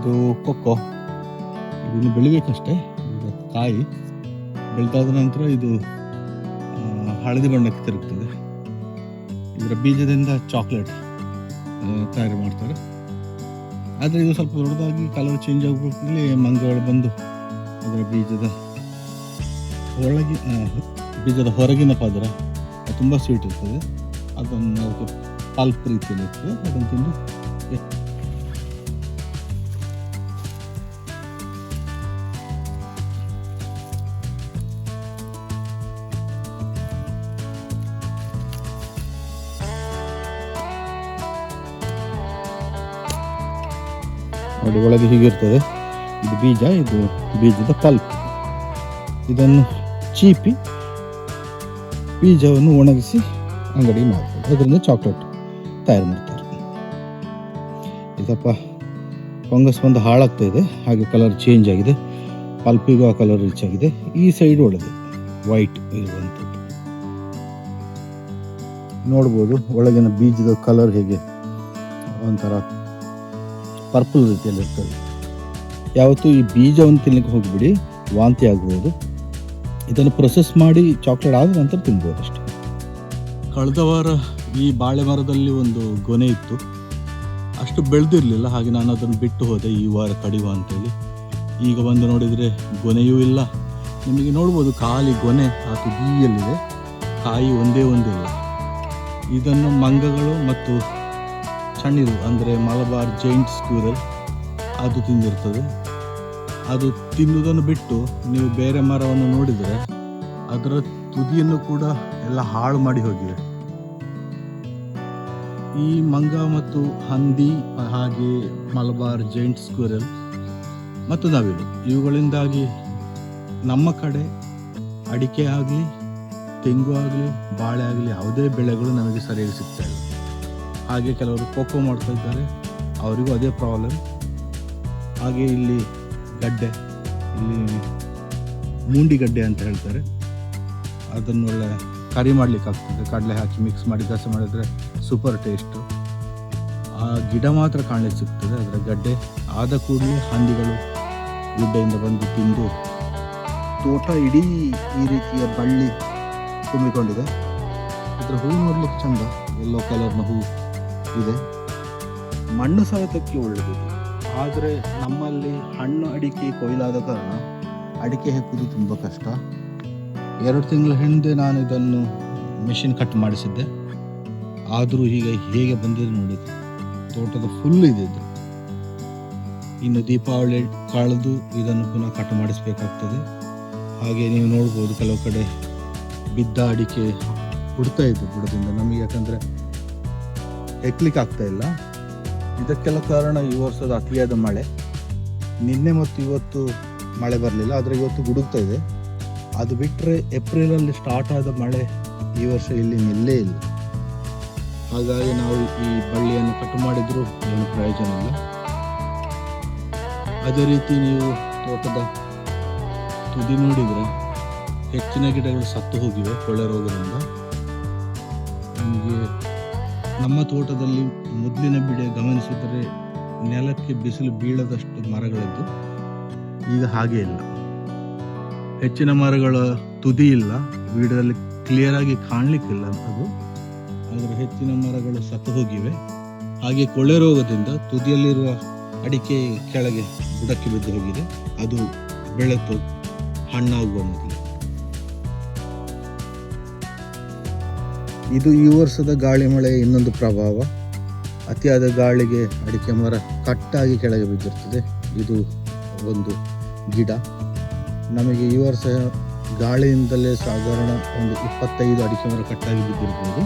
ಇದು ಕೊಕ್ಕೋ. ಇದನ್ನು ಬೆಳಿಬೇಕಷ್ಟೇ ಅಷ್ಟೇ ಕಾಯಿ. ಬೆಳೆದಾದ ನಂತರ ಇದು ಹಳದಿ ಬಣ್ಣಕ್ಕೆ ತಿರುಗ್ತದೆ. ಇದರ ಬೀಜದಿಂದ ಚಾಕ್ಲೇಟ್ ತಯಾರು ಮಾಡ್ತಾರೆ. ಆದರೆ ಇದು ಸ್ವಲ್ಪ ದೊಡ್ಡದಾಗಿ ಕಲರ್ ಚೇಂಜ್ ಆಗಬೇಕಲ್ಲಿ ಮಂಗಗಳು ಬಂದು ಅದರ ಬೀಜದ ಒಳಗೆ ಬೀಜದ ಹೊರಗಿನ ಪದರ ತುಂಬ ಸ್ವೀಟ್ ಇರ್ತದೆ. ಅದನ್ನು ಪಲ್ಪ್ ರೀತಿಯಲ್ಲಿ ಇರ್ತದೆ ಅದನ್ನು ತಿಂದು ನೋಡಿ, ಒಳಗೆ ಹೀಗಿರ್ತದೆ. ಇದು ಬೀಜ, ಇದು ಬೀಜದ ಪಲ್ಪ್ ಇದನ್ನು ಚೀಪಿ ಬೀಜವನ್ನು ಒಣಗಿಸಿ ಅಂಗಡಿ ಮಾಡ್ತಾರೆ ಅದರಿಂದ ಚಾಕ್ಲೇಟ್ ತಯಾರು ಮಾಡ್ತಾರೆ. ಇದಪ್ಪ, ಫಂಗಸ್ ಬಂದು ಹಾಳಾಗ್ತಾ ಇದೆ. ಹಾಗೆ ಕಲರ್ ಚೇಂಜ್ ಆಗಿದೆ. ಪಲ್ಪಿಗೂ ಆ ಕಲರ್ ರಿಚ್ ಆಗಿದೆ. ಈ ಸೈಡ್ ಒಳಗೆ ವೈಟ್ ಇರುವಂಥದ್ದು. ನೋಡ್ಬೋದು, ಒಳಗಿನ ಬೀಜದ ಕಲರ್ ಹೇಗೆ ಒಂಥರ ಪರ್ಪಲ್ ರೀತಿಯಲ್ಲಿ ಇರ್ತದೆ. ಯಾವತ್ತೂ ಈ ಬೀಜವನ್ನು ತಿನ್ನಲಿಕ್ಕೆ ಹೋಗಿಬಿಡಿ, ವಾಂತಿ ಆಗ್ಬೋದು. ಇದನ್ನು ಪ್ರೊಸೆಸ್ ಮಾಡಿ ಚಾಕ್ಲೇಟ್ ಆದ ನಂತರ ತಿನ್ಬೋದು ಅಷ್ಟೇ. ಕಳೆದ ವಾರ ಈ ಬಾಳೆ ಮರದಲ್ಲಿ ಒಂದು ಗೊನೆ ಇತ್ತು. ಅಷ್ಟು ಬೆಳೆದಿರಲಿಲ್ಲ, ಹಾಗೆ ನಾನು ಅದನ್ನು ಬಿಟ್ಟು ಹೋದೆ, ಈ ವಾರ ಕಡಿಯುವ ಅಂತೇಳಿ. ಈಗ ಬಂದು ನೋಡಿದರೆ ಗೊನೆಯೂ ಇಲ್ಲ. ನಿಮಗೆ ನೋಡ್ಬೋದು, ಖಾಲಿ ಗೊನೆ ಆ ತುದಿಯಲ್ಲಿದೆ. ಕಾಯಿ ಒಂದೇ ಒಂದಿಲ್ಲ ಇದನ್ನು ಮಂಗಗಳು ಮತ್ತು ಸಣ್ಣಿರು ಅಂದರೆ ಮಲಬಾರ್ ಜೈಂಟ್ ಸ್ಕ್ಯೂರಲ್ ಅದು ತಿಂದಿರ್ತದೆ. ಅದು ತಿನ್ನುವುದನ್ನು ಬಿಟ್ಟು ನೀವು ಬೇರೆ ಮರವನ್ನು ನೋಡಿದರೆ ಅದರ ತುದಿಯನ್ನು ಕೂಡ ಎಲ್ಲ ಹಾಳು ಮಾಡಿ ಹೋಗಿವೆ ಈ ಮಂಗ ಮತ್ತು ಹಂದಿ ಹಾಗೆ ಮಲಬಾರ್ ಜೈಂಟ್ ಸ್ಕ್ಯೂರಲ್ ಮತ್ತು ನವಿಲು ಇವುಗಳಿಂದಾಗಿ ನಮ್ಮ ಕಡೆ ಅಡಿಕೆ ಆಗಲಿ, ತೆಂಗು ಆಗಲಿ, ಬಾಳೆ ಆಗಲಿ ಯಾವುದೇ ಬೆಳೆಗಳು ನಮಗೆ ಸರಿಯಾಗಿ ಸಿಗ್ತಾ ಇಲ್ಲ. ಹಾಗೆ ಕೆಲವರು ಖೋಖೋ ಮಾಡ್ತಾ ಇದ್ದಾರೆ. ಅವರಿಗೂ ಅದೇ ಪ್ರಾಬ್ಲಮ್ ಹಾಗೆ ಇಲ್ಲಿ ಗಡ್ಡೆ, ಇಲ್ಲಿ ಮೂಂಡಿ ಗಡ್ಡೆ ಅಂತ ಹೇಳ್ತಾರೆ. ಅದನ್ನು ಒಳ್ಳೆ ಕರಿ ಮಾಡಲಿಕ್ಕೆ ಆಗ್ತದೆ. ಕಡಲೆ ಹಾಕಿ ಮಿಕ್ಸ್ ಮಾಡಿ ದಸ ಮಾಡಿದರೆ ಸೂಪರ್ ಟೇಸ್ಟು ಆ ಗಿಡ ಮಾತ್ರ ಕಾಣಲಿಕ್ಕೆ ಸಿಗ್ತದೆ. ಅದರ ಗಡ್ಡೆ ಆದ ಕೂಡಲೇ ಹಂದಿಗಳು ಗುಡ್ಡೆಯಿಂದ ಬಂದು ತಿಂದು ತೋಟ ಇಡೀ ಈ ರೀತಿಯ ಬಳ್ಳಿ ತುಂಬಿಕೊಂಡಿದೆ. ಅದರ ಹೂ ನೋಡಲಿಕ್ಕೆ ಚಂದ. ಎಲ್ಲೋ ಕಲರ್ನ ಹೂ. ಇದೆ. ಮಣ್ಣು ಸವೆತಕ್ಕೆ ಒಳ್ಳೆಯದು ಆದರೆ ನಮ್ಮಲ್ಲಿ ಹಣ್ಣು ಅಡಿಕೆ ಕೊಯ್ಲಾದ ಕಾರಣ ಅಡಿಕೆ ಹೆಕ್ಕುವುದು ತುಂಬ ಕಷ್ಟ. ಎರಡು ತಿಂಗಳ ಹಿಂದೆ ನಾನು ಇದನ್ನು ಮೆಷಿನ್ ಕಟ್ ಮಾಡಿಸಿದ್ದೆ. ಆದರೂ ಈಗ ಹೇಗೆ ಬಂದಿದೆ ನೋಡಿ, ತೋಟದ ಫುಲ್ ಇದು ಇನ್ನು ದೀಪಾವಳಿ ಕಳೆದು ಇದನ್ನು ಪುನಃ ಕಟ್ ಮಾಡಿಸಬೇಕಾಗ್ತದೆ. ಹಾಗೆ ನೀವು ನೋಡ್ಬೋದು ಕೆಲವು ಕಡೆ ಬಿದ್ದ ಅಡಿಕೆ ಹುಡ್ತಾ ಇದ್ದು ಬುಡದಿಂದ. ನಮಗೆ ಯಾಕಂದರೆ ಹೆಕ್ಲಿಕ್ಕೆ ಆಗ್ತಾ ಇಲ್ಲ. ಇದಕ್ಕೆಲ್ಲ ಕಾರಣ ಈ ವರ್ಷದ ಅತಿಯಾದ ಮಳೆ. ನಿನ್ನೆ ಮತ್ತು ಇವತ್ತು ಮಳೆ ಬರಲಿಲ್ಲ, ಆದರೆ ಇವತ್ತು ಗುಡುಗ್ತಾ ಇದೆ. ಅದು ಬಿಟ್ಟರೆ ಏಪ್ರಿಲಲ್ಲಿ ಸ್ಟಾರ್ಟ್ ಆದ ಮಳೆ ಈ ವರ್ಷ ಇಲ್ಲಿ ನಿಲ್ಲೇ ಇಲ್ಲ. ಹಾಗಾಗಿ ನಾವು ಈ ಬಳ್ಳಿಯನ್ನು ಕಟ್ ಮಾಡಿದರೂ ಏನು ಪ್ರಯೋಜನ ಇಲ್ಲ. ಅದೇ ರೀತಿ ನೀವು ತೋಟದ ತುದಿ ನೋಡಿದರೆ ಹೆಚ್ಚಿನ ಗಿಡಗಳು ಸತ್ತು ಹೋಗಿವೆ, ಕೊಳೆ ರೋಗದಿಂದ. ನಮಗೆ ನಮ್ಮ ತೋಟದಲ್ಲಿ ಮೊದಲಿನ ಬಿಡೆ ಗಮನಿಸಿದರೆ ನೆಲಕ್ಕೆ ಬಿಸಿಲು ಬೀಳದಷ್ಟು ಮರಗಳಿದ್ದು ಈಗ ಹಾಗೆ ಇಲ್ಲ. ಹೆಚ್ಚಿನ ಮರಗಳ ತುದಿ ಇಲ್ಲ. ಬೀಡದಲ್ಲಿ ಕ್ಲಿಯರ್ ಆಗಿ ಕಾಣಲಿಕ್ಕಿಲ್ಲ ಅದು. ಆದರೆ ಹೆಚ್ಚಿನ ಮರಗಳು ಸತ್ತು ಹೋಗಿವೆ. ಹಾಗೆ ಕೊಳೆ ರೋಗದಿಂದ ತುದಿಯಲ್ಲಿರುವ ಅಡಿಕೆ ಕೆಳಗೆ ಬುಡಕ್ಕೆ ಬಿದ್ದು ಹೋಗಿದೆ. ಅದು ಬೆಳೆತು ಹಣ್ಣಾಗುವ ಮೊದಲು. ಇದು ಈ ವರ್ಷದ ಗಾಳಿ ಮಳೆ, ಇನ್ನೊಂದು ಪ್ರಭಾವ. ಅತಿಯಾದ ಗಾಳಿಗೆ ಅಡಿಕೆ ಮರ ಕಟ್ಟಾಗಿ ಕೆಳಗೆ ಬಿದ್ದಿರ್ತದೆ. ಇದು ಒಂದು ಗಿಡ. ನಮಗೆ ಈ ವರ್ಷ ಗಾಳಿಯಿಂದಲೇ ಸಾಧಾರಣ ಒಂದು ಇಪ್ಪತ್ತೈದು ಅಡಿಕೆ ಮರ ಕಟ್ಟಾಗಿ ಬಿದ್ದಿರ್ಬೋದು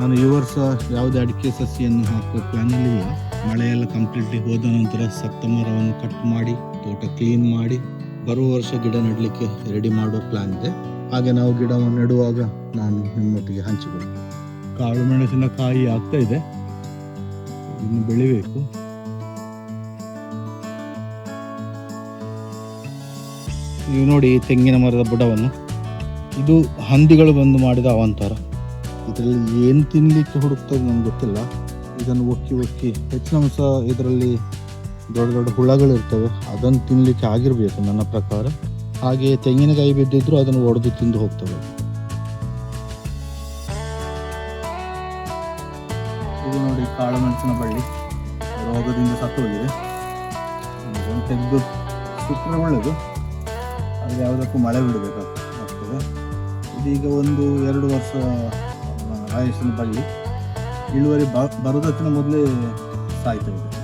ನಾನು ಈ ವರ್ಷ ಯಾವುದೇ ಅಡಿಕೆ ಸಸಿಯನ್ನು ಹಾಕುವ ಪ್ಲಾನಲ್ಲಿ ಇಲ್ಲ. ಮಳೆಯೆಲ್ಲ ಕಂಪ್ಲೀಟ್ಲಿ ಹೋದ ನಂತರ ಸತ್ತ ಮರವನ್ನು ಕಟ್ ಮಾಡಿ, ತೋಟ ಕ್ಲೀನ್ ಮಾಡಿ, ಬರುವ ವರ್ಷ ಗಿಡ ನೆಡಲಿಕ್ಕೆ ರೆಡಿ ಮಾಡುವ ಪ್ಲಾನ್ ಇದೆ. ಹಾಗೆ ನಾವು ಗಿಡವನ್ನು ನೆಡುವಾಗ ನಾನು ನಿಮ್ಮೊಟ್ಟಿಗೆ ಹಂಚಿಕೊಳ್ತೀನಿ ಕಾಳು ಮೆಣಸಿನಕಾಯಿ ಆಗ್ತಾ ಇದೆ. ಇನ್ನು ಬೆಳಿಬೇಕು. ನೀವು ನೋಡಿ ತೆಂಗಿನ ಮರದ ಬುಡವನ್ನು. ಇದು ಹಂದಿಗಳು ಬಂದು ಮಾಡಿದ ಅವಾಂತರ. ಇದರಲ್ಲಿ ಏನು ತಿನ್ನಲಿಕ್ಕೆ ಹುಡುಕ್ತದೆ ನನಗೆ ಗೊತ್ತಿಲ್ಲ. ಇದನ್ನು ಒಕ್ಕಿ ಒಕ್ಕಿ ಹೆಚ್ಚಿನ ಅಂಶ ಇದರಲ್ಲಿ ದೊಡ್ಡ ದೊಡ್ಡ ಹುಳಗಳು ಇರ್ತವೆ, ಅದನ್ನು ತಿನ್ನಲಿಕ್ಕೆ ಆಗಿರಬೇಕು ನನ್ನ ಪ್ರಕಾರ. ಹಾಗೆ ತೆಂಗಿನಕಾಯಿ ಬಿದ್ದಿದ್ರು ಅದನ್ನು ಒಡೆದು ತಿಂದು ಹೋಗ್ತವೆ. ಇದು ನೋಡಿ ಕಾಳುಮೆಣಸಿನ ಬಳ್ಳಿ. ರೋಗದಿಂದ ಸತ್ತು ಹೋಗಿದೆ. ತೆಗೆದು ಸುಟ್ಟರೆ ಒಳ್ಳೆಯದು ಅದು ಯಾವುದಕ್ಕೂ ಮಳೆ ಬಿಡಬೇಕಾಗ್ತದೆ. ಇದೀಗ ಒಂದು ಎರಡು ವರ್ಷ ಆಯಸ್ಸಿನ ಬಳ್ಳಿ. ಇಳುವರಿ ಬರೋದಕ್ಕಿಂತ ಮೊದಲೇ ಸಾಯ್ತಾ ಇದೆ